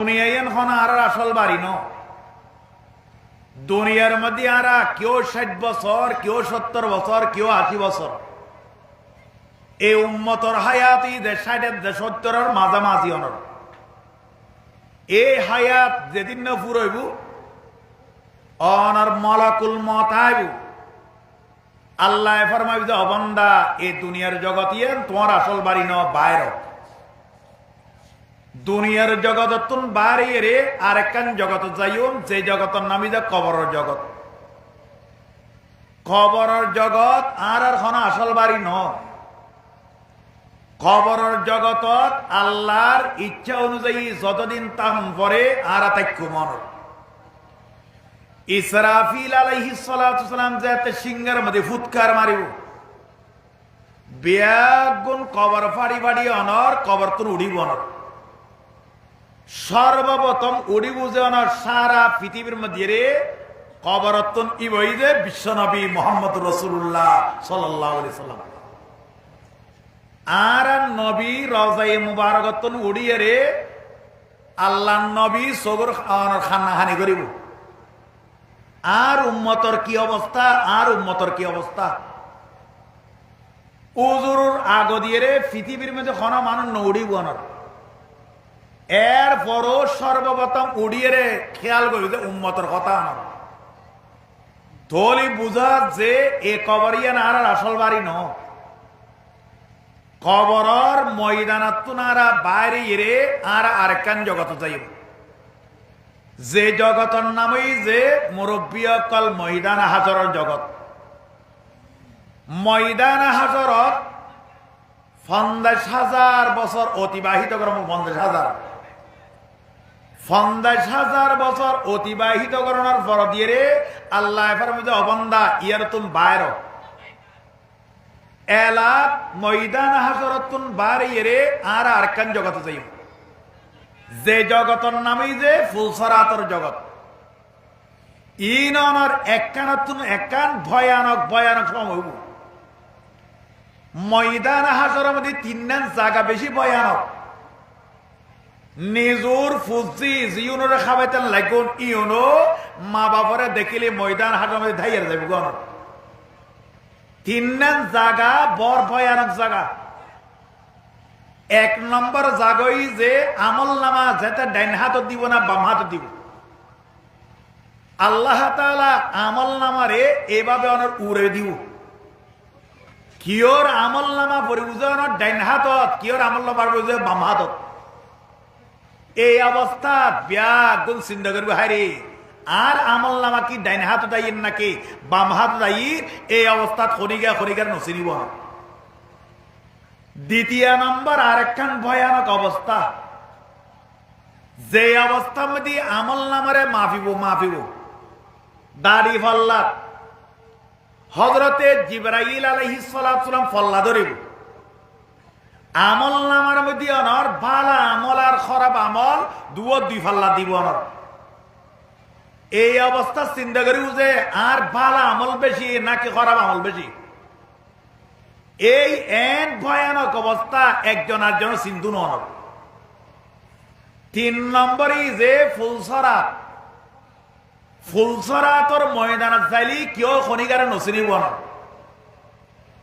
দুনিয়ায়ন হন আর আসল ন। দুনিয়ার মধ্যে আরা কেউ ষাট বছর, কেউ সত্তর বছর, কেউ আশি বছর। এই উম্মতর হায়াত ই দে ষাটের দে সত্তরের মাঝামাঝি অনর। এই হায়াত যেদিন না ফুরইব, অনর মলাকুল মত আইব। আল্লাহ ফরমাইব যে অবন্দা এই দুনিয়ার জগত ইয়ে তোমার আসল বাড়ি ন, বাইর দুনিয়ার জগত তুন বাড়ি রে, আর একখান জগত যাইম যে জগতের নামি যে কবরের জগৎ কবরের জগৎ আর আর হন আসল বাড়ি ন কবরের জগতত আল্লাহর ইচ্ছা অনুযায়ী যতদিন তাহন পরে আর আতাক্য মন ইসরাফিল আলাইহিস সালাতু সালাম যাতে সিংহের মধ্যে ফুৎকার মারিব। বিয়াগুন কবর ফাড়ি ফাড়ি অনর কবর তুন উড়িব অনর সর্বপ্রথম উড়ি বুঝে অনর সারা পৃথিবীর মধ্যে রে কবরত্তন ইবই যে বিশ্বনবী মোহাম্মদ রসুল্লাহ সাল্লাহ সাল্লাম। আর নবী রজাই মুবারকতন উড়িয়ে রে আল্লাহ নবী সগর খানা হানি করিব। আর উম্মতর কি অবস্থা? আর উম্মতর কি অবস্থা? উজুর আগ দিয়ে রে পৃথিবীর মধ্যে হন মানুষ অনর এর পরও সর্বপ্রথম উড়িয়ে খেয়াল করি যে উম্মতর কথা আনর থলি বুঝা যে এ কবরিয়ান আর আর আসল বাড়ি ন। কবরর ময়দানাত নারা বাইরে ইরে আর আরেকান জগত যাইব। যে জগতের নামই যে মুরব্বী অকল ময়দান হাজরের জগৎ। ময়দান হাজরত পঞ্চাশ হাজার বছর অতিবাহিত করম পঞ্চাশ হাজার। পঞ্চাশ হাজার বছর অতিবাহিত করানোর পর দিয়ে রে, আল্লাহ ফরমে অবন্দা ইয়ার তুম বাইর। এলাক ময়দান হাজরতুন বাড়িয়ে রে, আর আরকান জগত যাইব যে জগতের নামই যে ফুলসরাতর জগৎ। ইনর একখান একখান ভয়ানক ভয়ানক সময় হইব। ময়দান হাজরের মধ্যে তিন জায়গা বেশি ভয়ানক। নিজুর, ফুজি, জিউনরে খাবাইতেন লাগুন ইউনো, মা বাপরে দেখিলে ময়দান হাজরের মধ্যে ধাইয়ার যাবে গণ তিন জায়গা বড় ভয়ানক জাগা। এক নম্বর জাগই যে আমল নামা যেতে ডাইন হাত দিব না বাম হাত দিব। আল্লাহ তালা আমল নামারে এভাবে অনেক উড়ে দিব। কিয়র আমল নামা পরিবুজনের ডাইন হাতত, কিয়র আমল নামার বাম হাতত। এই অবস্থা বিয়া গুণ চিন্তা আর আমল নামা কি, ডাইন হাত দায়ীর নাকি, বাম হাত দায়ীর? এই অবস্থাত খনিগা খনিগার নচিনিব দ্বিতীয় নম্বর, আরেকখান ভয়ানক অবস্থা। যে অবস্থার মধ্যে আমল নামারে মাফিব মাফিব দাড়ি ফল্লাত হজরতে জিবরাইল আলহিসাম ফল্লা ধরিব আমল নামার মধ্যে অনর ভালা আমল আর খরাব আমল দুও দুই ফাল্লা দিব অনর। এই অবস্থা চিন্তা করি যে আর ভালা আমল বেশি নাকি খরাব আমল বেশি। এই এন ভয়ানক অবস্থা একজন আর জন সিন্ধু নন তিন নম্বরই যে ফুলসরাত ফুলসরাতর ময়দানত চাইলি কিয় খনিকারে নচিনিব না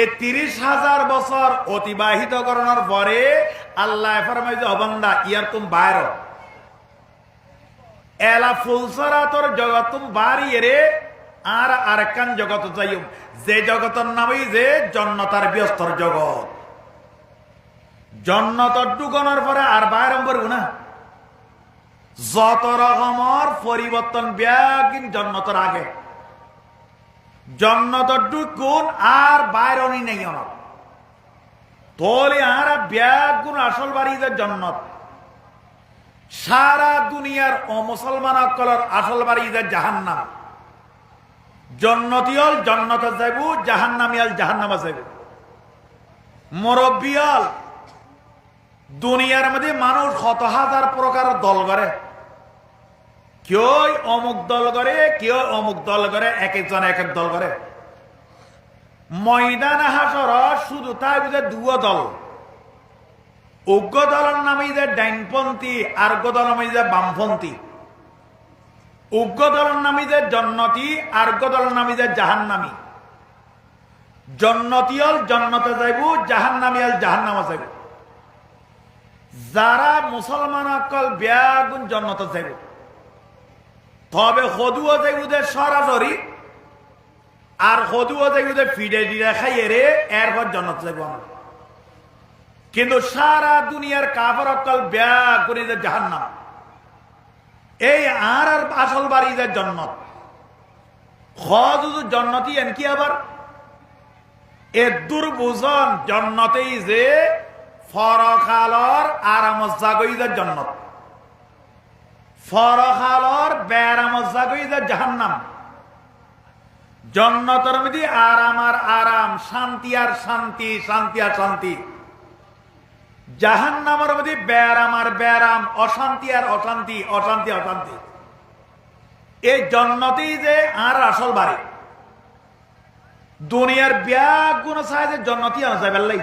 এই তিরিশ হাজার বছর অতিবাহিত করানোর পরে আল্লাহ ফরমাই যে অবন্দা ইয়ার তুম বাইর এলা ফুলসারাতর জগৎ তুম বাড়ি এরে, আর আরেকখান জগৎ যাইম যে জগতের নামই যে জন্নতার ব্যস্তর জগৎ। জন্নতর ডুকনের পরে আর বাইরম করব না। যত রকমের পরিবর্তন ব্যাগিন জন্নতর আগে। জন্নতর ডুকুন আর বাইরনি নেই অনক তোলে আর ব্যাগুন আসল বাড়ি যে জন্নত। সারা দুনিয়ার ও মুসলমান অকলর আসল বাড়ি যে জাহান্নাম। জন্নতিয়ল জন্নত যাইব, জাহান্নামিয়াল জাহান্নামা যাইব। মুরব্বিয়াল দুনিয়ার মধ্যে মানুষ শত হাজার প্রকার দল করে কেউ অমুক দল করে কেউ অমুক দল করে এক একজন এক এক দল করে। ময়দান হাসর, শুধু তাই বুঝে দুয়ো দল। উগ্র দলের নামে যে ডাইনপন্থী, আর দলের নামে যে বামপন্থী। উগ্র দলের নামে যে জন্নতি, আর দলের নামে যে জাহান্নামী। জন্নতিয়ল জন্নতে যাইব জাহান্নামিয়াল জাহান্নামা যাইব। যারা মুসলমান অকল বেয়াগুন জন্নত যাইব। তবে সদুও যাইব যে সরাসরি আর সদুও যাইব যে ফিডে দিলে খাইয়ে রে এরপর জন্নত যাইব কিন্তু সারা দুনিয়ার কাপড় অকল বেয়া করে যে এই আর আর আসল বাড়ি যে জন্নত। খদুদু জন্নতি এন কি আবার? এ দুর্বুজন জন্নতেই যে ফরখালর আরামত জন্নত। ফরখালর বেরামত জাগইদের জাহান্নাম। জন্নতর মধ্যে আরাম আর আরাম, শান্তি আর শান্তি শান্তি আর শান্তি। জাহান্নামের মধ্যে ব্যারাম আর ব্যারাম, অশান্তি আর অশান্তি অশান্তি অশান্তি। এই জন্নতেই যে আর আসল বাড়ি। দুনিয়ার ব্যাগ গুণ সাহায্যে জন্নতি আনা যায় বেল্লাই।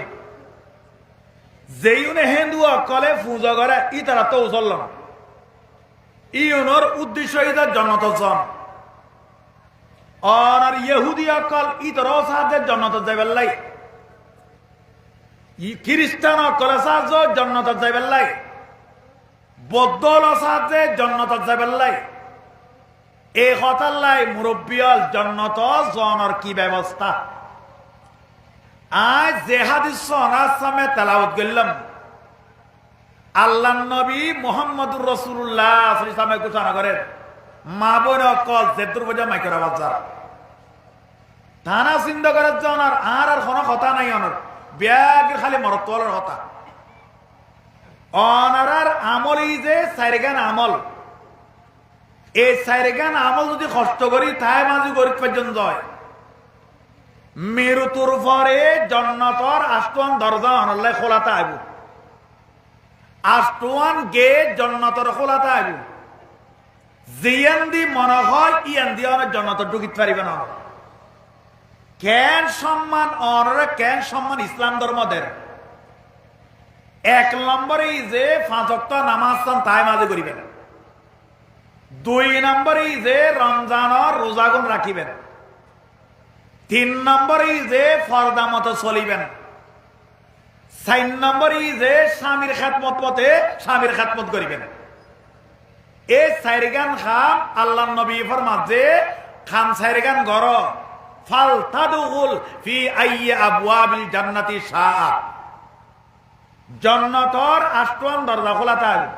যেইনে হিন্দু অকলে পূজা করে ই তারা তো চলল ইউনোর উদ্দেশ্য ইতার জন্নত জন আর ইহুদি অকল ই তারাও সাহায্যে জন্নত যায় বেল্লাই খ্রিস্টান অকলে সাহায্য জন্নত বেল্লাই। বৌদ্ধ সাহায্যে জন্নত যায় বেল্লাই এই হতাল্লাই মুরব্বিয়ল জন্নত জনের কি ব্যবস্থা? আজ যে হাদিস অনাসামে তেলাওত করলাম। আল্লাহ নবী মোহাম্মদুর রসুল্লাহ ইসলামে ঘোষণা করেন, মা বোন অকল জেদুর বোঝা মাইকের আওয়াজ যার। থানা চিন্তা করার জন্য আর আর আর কোনো কথা নাই অনর। ব্যাগ খালি মরত কথা। অনার আমল এই যে সাইরেগান আমল। এই চারিগান আমল যদি কষ্ট করি, তাই মাঝে গরিব পর্যন্ত হয় মেরুতুর পরে জন্নতর আষ্টন দরজা অনল্লে খোলাতে আইব। আষ্টওয়ান গেট জন্নতর খোলাতে আইব। জিয়ান দি মনে হয় ইয়ান দি অনেক জন্নতর ঢুকিতে পারিবে না। কেন সম্মান অনরে, কেন সম্মান ইসলাম ধর্মদের? এক নম্বরে যে পাঁচ নামাজ তাই মাঝে করিবে না দুই নম্বরে যে রমজানর রোজাগুন রাখিবেন। তিন নম্বরে যে ফর্দা মতো চলিবেন। চার নম্বরে যে স্বামীর খাতমত পথে স্বামীর খাতমত করিবেন। এই চারিগান খাম আল্লাহ নবী ফরমাত যে, খাম চারিগান গর ফাল তাদুল ফি আইয়া আবওয়াবিল জান্নাতি শাহ জন্নতর আষ্টন দরজা খোলা থাকবে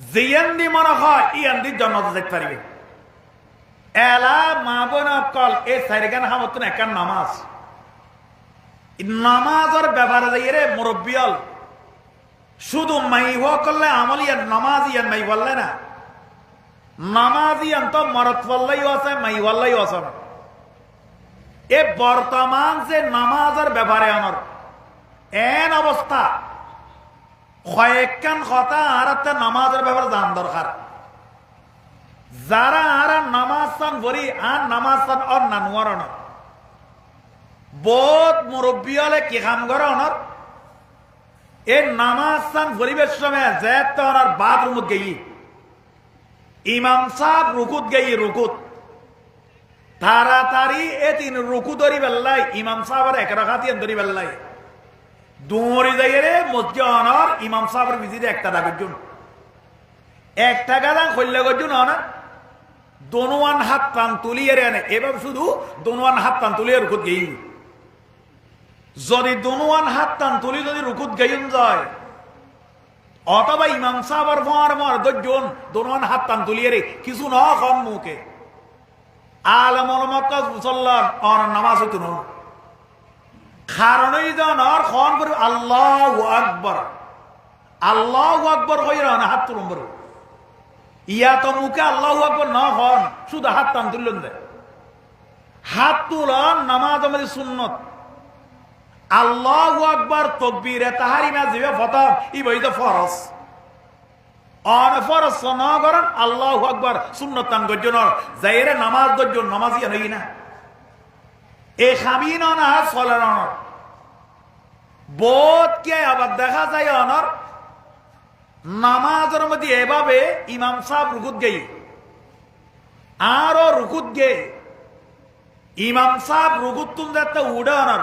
জিয়ান্দি মনে হয় ইয়ান্দি জন্নত দেখতে পারিবে। এলা মা বোন অকল এই সাইরেগান হামতন একান নামাজ নামাজের ব্যাপারে যাই রে মুরব্বিয়ল, শুধু মাই হওয়া করলে নামাজ ইয়ান মাই বললে না। নামাজ ইয়ান তো মরত আছে মাই বললাইও আছে এ বর্তমান যে নামাজের ব্যাপারে আমার এন অবস্থা, কয়েকখান কথা আর একটা নামাজের ব্যাপারে জান দরকার। যারা আর নামাজ চান বলি আর নামাজ চান অর অনর মুরব্বী হলে কি কাম করে অনর? এই নামাজ চান পরিবেশ সময় যে তো বাথরুমত গেই। ইমাম সাহেব রুকুত গেই, রুকুত। তাড়াতাড়ি এ তিন রুকু ধরি বেল্লাই, ইমাম সাহেবের এক রাখাতি ধরি বেল্লাই। দৌড়ে যাই রে, মসজিদ অনর, ইমাম সাহেবের বিজিতে একটা দাগের জন্য একটা গাদা খল্লে গর্জুন অনার। দোনোয়ান হাত টান তুলিয়ে রে এবার শুধু দোনোয়ান হাত টান তুলিয়ে রুকুত গেই। যদি দোনোয়ান হাত টান তুলি, যদি রুকুত গেইন যায়, অথবা ইমাম সাহাবার মার মার দর্জন দোনোয়ান হাত টান তুলিয়ে রে, কিছু ন কম মুখে। খন আল্লাহ আল্লাহ আল্লাহ হাত টান হাত তুলন নামাজ আমাদের সুন্নত। আল্লাহ আকবার তকবীরে তাহারিমা জিবে ফতম ই বইতে ফরস অন ফরস ন আল্লাহ আকবার সুন্নত তান গজ্জন যাইরে নামাজ গজ্জন নামাজি হই না এ খামি না চলে না বোধ কে আবার দেখা যায় অনর নামাজের মধ্যে এভাবে ইমাম সাহেব রুকুত গেই আরও রুকুত গে ইমাম সাহেব রুকুত তুম যাতে উড়ে অনর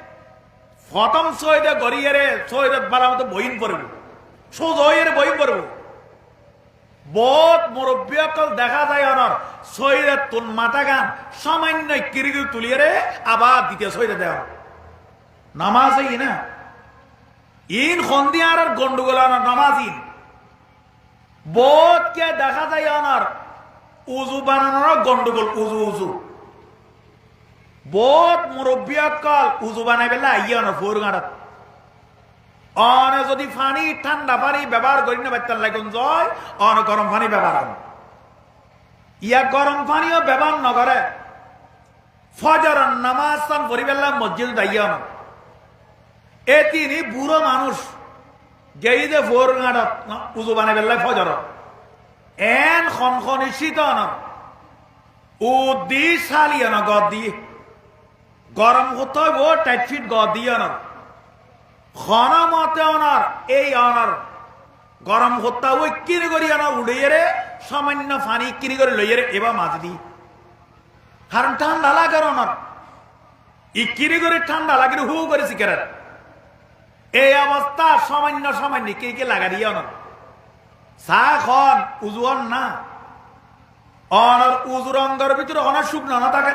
প্রথম সৈদে গড়িয়ে সৈদের বালা মতো বইন পড়ব। সোজয়ের বইন পড়ব। বহুত মুরব্বী অকল দেখা যায় অনর সৈদের তুন মাথা গান সামান্য কিরিগি তুলিয়ে রে আবার দ্বিতীয় সৈদে দেওয়া নামাজই না? ইন খন্দিয়ার আর গন্ডগোল আনার, নামাজ ইন। বোধ কে দেখা যায় আনার, উজু বানানোর গন্ডগোল উজু উজু। বোধ মুরব্বী কাল, উজু বানাই পেলে আইয়া আনার ফোর গাঁড়াত অনে যদি পানি ঠান্ডা পানি ব্যবহার করি না বাচ্চার লাগুন জয় অন গরম পানি ব্যবহার করেন ইয়া গরম পানিও ব্যবহার নকরে ফজর নামাজ সান পরিবেলা মসজিদ দাইয়া না এ তিনি বুড়ো মানুষ গেই যে ভোর গাঁটত উজু বানাই পেলাই ফজর এন খন খনি শীত উ দি চালি আন গদ দি গরম হতে বো টাইট ফিট গদ দি আন খন মতে অনার এই অনার গরম হত্যা ওই কিনে করি আনার উড়িয়ে রে, সামান্য ফানি কিনে করে লইয়ে রে, এবার মাছ দি। কারণ ঠান্ডা লাগে অনার ই কিনে করে ঠান্ডা লাগে হু করে সিগারেট এই অবস্থা, সামান্য সামান্য কে কে লাগা দিয়ে অনর চাহ খন উজুয়ন না। অনর উজুর অঙ্গের ভিতরে অনেক শুকনো না থাকে।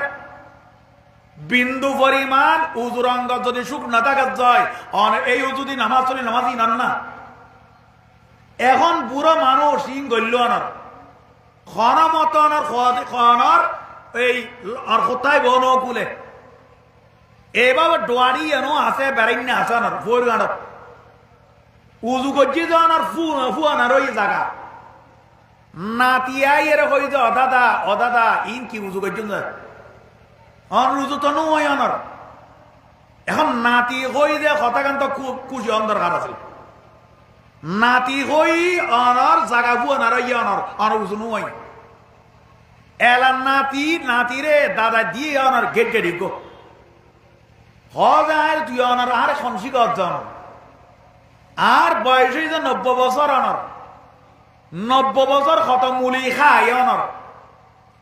বিন্দু পরিমাণ উজুর অঙ্গ যদি শুকনো থাকে যায়, অন এই যদি নামাজ চলি, নামাজই নান না। এখন বুড়ো মানুষ ইং গল্য অনর খন মত অনর খনর এই আর কোথায় বন কুলে। এভাবে ডোয়ারি এনো আছে, বেড়াইনে আছে আনার ফোর গাঁড়ত উজু করছি যে আনার ফু ফু আনার ওই জায়গা নাতিয়াই এর হই যে অদাদা অদাদা ইন কি উজু করছেন? অন উজু তো নয় এখন নাতি হই যে হতাকান্ত খুশি অন্দর খাত আছিল। নাতি হই অনর জাগা ফু আনার ইয়ে অনর অনর উজু নয়। এলার নাতি নাতিরে দাদা দিয়ে অনর গেট গেট গো হজার তুই অনার আর খনসি গজন আর বয়স হয়েছে নব্বই বছর অনর নব্বই বছর খত মুলি খাই অনর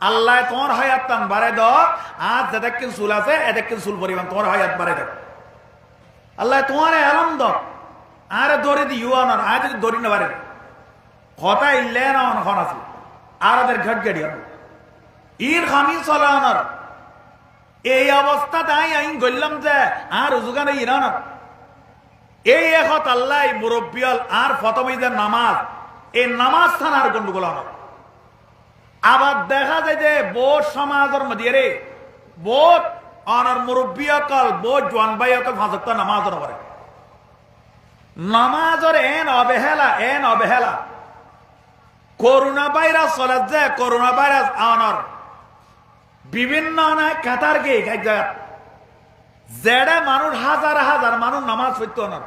আল্লাহ তোমার হায়াত টান বাড়াই দ আর যেদেরকে চুল আছে এদেরকে চুল পরিমাণ, তোমার হায়াত বাড়াই দেখ আল্লাহ তোমার এলম দ আর দড়ি দিও অনর আর যদি দড়ি না বাড়ে। কথা ইল্লে না অনখন আছে। আর ওদের ঘট গাড়ি অনর ইর খামি চলা অনর এই অবস্থা তাই আইন গল্লাম যে, আর উজুগানে ইরানর এই এখন আল্লাহ মুরব্বিয়াল আর ফতমিদের নামাজ। এই নামাজ থানার গন্ডগোল আমার আবার দেখা যায় যে বোট সমাজের মধ্যে রে বোট অনার মুরব্বিয়াকাল বোট জোয়ান ভাইয়াকে ফাঁসক্ত নামাজ করে নামাজের এন অবহেলা এন অবহেলা। করোনা ভাইরাস চলে যে, করোনা ভাইরাস আনার বিভিন্ন কাতার গে এক জায়গা জেডে মানুষ হাজার হাজার মানুষ নামাজ পড়তো না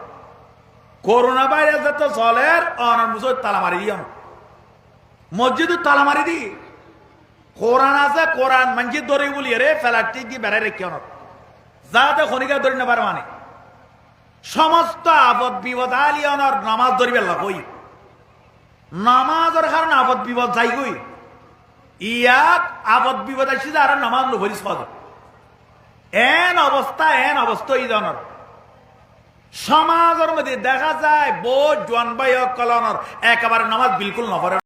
করোনা ভাইরাস যত চলে অনার মুসর তালা মারি দিও মসজিদ তালা মারি দি। কোরআন আছে, কোরআন মসজিদ ধরে বলি রে ফেলাটি কি বেড়াই রেখে অনর যাতে খনিকা ধরে না পারে মানে। সমস্ত আপদ, বিপদ আলিয়নর নামাজ ধরিবে লাগই নামাজের কারণে আপদ, বিপদ যাই গই ইয়াক আপদ, বিপদ আসি আর নামাজ নভরি সদ এন অবস্থা এন অবস্থা এই ধরনের। সমাজের মধ্যে দেখা যায়, বহুত জোয়ান ভাই কলনের একেবারে নামাজ বিলকুল নপরে